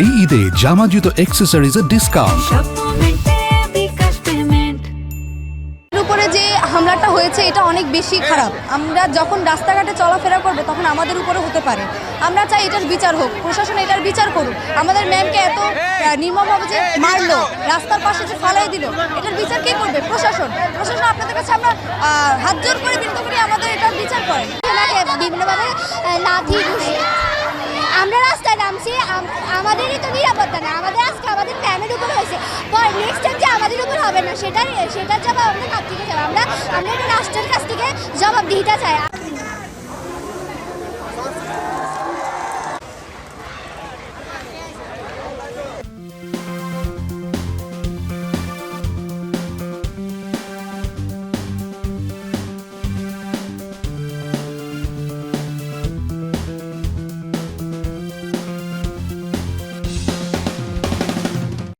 এই ঈদে জামা জুতো অ্যাক্সেসরিজের ডিসকাউন্ট সব মোমেন্টে বিকাশ পেমেন্ট এর উপরে যে হামলাটা হয়েছে এটা অনেক বেশি খারাপ। আমরা যখন রাস্তাঘাটে চলাফেরা করবে তখন আমাদের উপরে হতে পারে। আমরা চাই এটার বিচার হোক প্রশাসন এটার বিচার করুক। আমাদের ম্যামকে এত নির্মমভাবে যে মারলো রাস্তার পাশে যে ফালাই দিল এটার বিচার কে করবে? প্রশাসন। প্রশাসন আপনাদের কাছে আমরা হাত জোর করে আমাদেরই তো নিরাপত্তা না, আমাদের আজকে আমাদের ফ্যামিলির উপর হয়েছে। পর নেক্সট টাইম যে আমাদের উপর হবে না, সেটার সেটার জবাব আমরা কাছ থেকে চাই? আমরা আমরা রাষ্ট্রের কাছ থেকে জবাবদিহিতা চাই।